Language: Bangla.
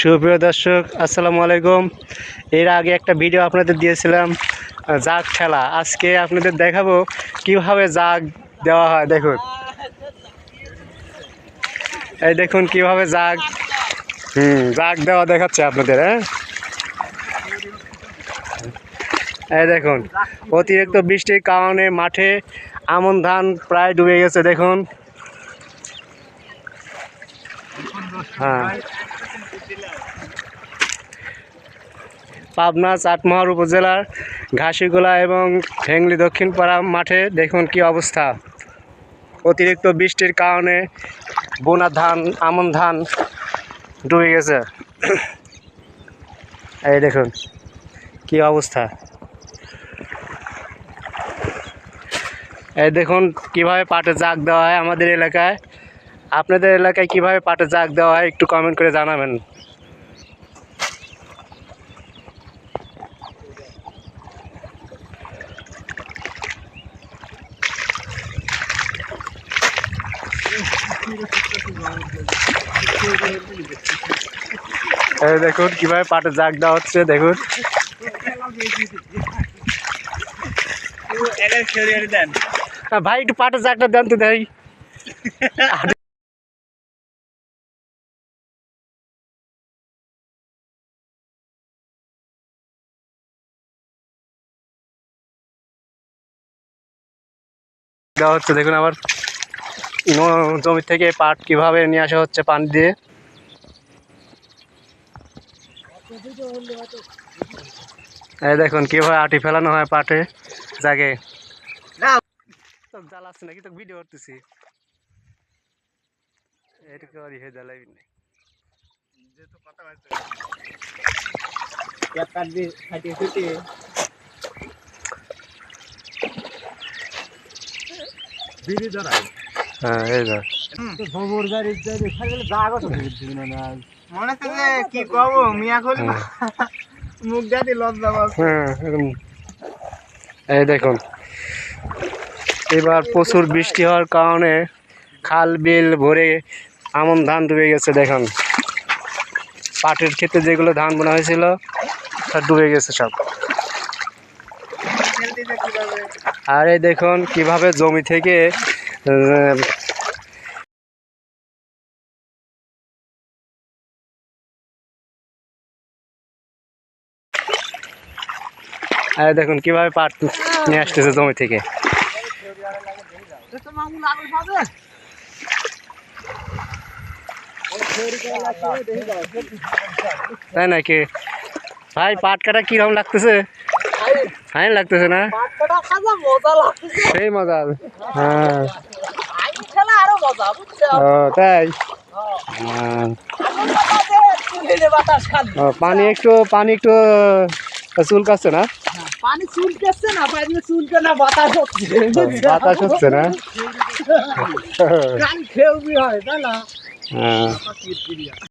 সুপ্রিয় দর্শক, আসসালামু আলাইকুম। এর আগে একটা ভিডিও আপনাদের দিয়েছিলাম জাগ খেলা। আজকে আপনাদের দেখাবো কীভাবে জাগ দেওয়া হয়, দেখুন। এই দেখুন কীভাবে জাগ, হুম, জাগ দেওয়া দেখাচ্ছে আপনাদের হ্যাঁ? এই দেখুন, অতিরিক্ত বৃষ্টির কারণে মাঠে আমন ধান প্রায় ডুবে গেছে, দেখুন। হ্যাঁ। পাবনা চাটমোহর উপজেলার ঘাসিগোলা এবং ভেংলি দক্ষিণ পাড়া মাঠে দেখুন কি অবস্থা। অতিরিক্ত বৃষ্টির কারণে বোনা ধান, আমন ধান ডুবে গেছে। এই দেখুন কি অবস্থা। এই দেখুন কীভাবে পাটে জাগ দেওয়া হয় আমাদের এলাকায়। আপনাদের এলাকায় কীভাবে পাটে জাগ দেওয়া হয় একটু কমেন্ট করে জানাবেন। দেখুন কীভাবে পাটে জাগ দেওয়া হচ্ছে দেখুন। ভাই একটু পাটে জাগটা দেন তো ভাই দেওয়া হচ্ছে। দেখুন আবার জমি থেকে পাট কীভাবে নিয়ে আসা হচ্ছে পানি দিয়ে। এই দেখুন কীভাবে আটি ফেলানো হয় পাটে জাগে। জ্বালাচ্ছে নাকি? তো ভিডিও করতেছি। এটুকু আর ইয়ে জ্বালাবি না। হ্যাঁ এই ধর মনে হচ্ছে যে কি কব মিয়া খলি মুখ দাদি লজ্জা পাচ্ছে হ্যাঁ এই দেখুন এবার প্রচুর বৃষ্টি হওয়ার কারণে খাল বিল ভরে আমন ধান ডুবে গেছে দেখুন। পাটের ক্ষেত্রে যেগুলো ধান বোনা হয়েছিল সব ডুবে গেছে সব। আর এই দেখুন, কীভাবে জমি থেকে দেখুন, কীভাবে পাট নিয়ে আসতেছে জমি থেকে। তাই নাকি? ভাই, পাট কাটা কীরকম লাগতেছে? ফাইন লাগতেছে না? সেই মজা। হ্যাঁ। আই খেলা আরও মজা বুঝছ? ও তাই? হ্যাঁ। ও, পানি একটু পানি একটু চুল কাচ্ছে না? পানি চুলকেছে না পানি চুলকে না বাতাস হচ্ছে বাতাস হচ্ছে না? হয় তাই না? হ্যাঁ।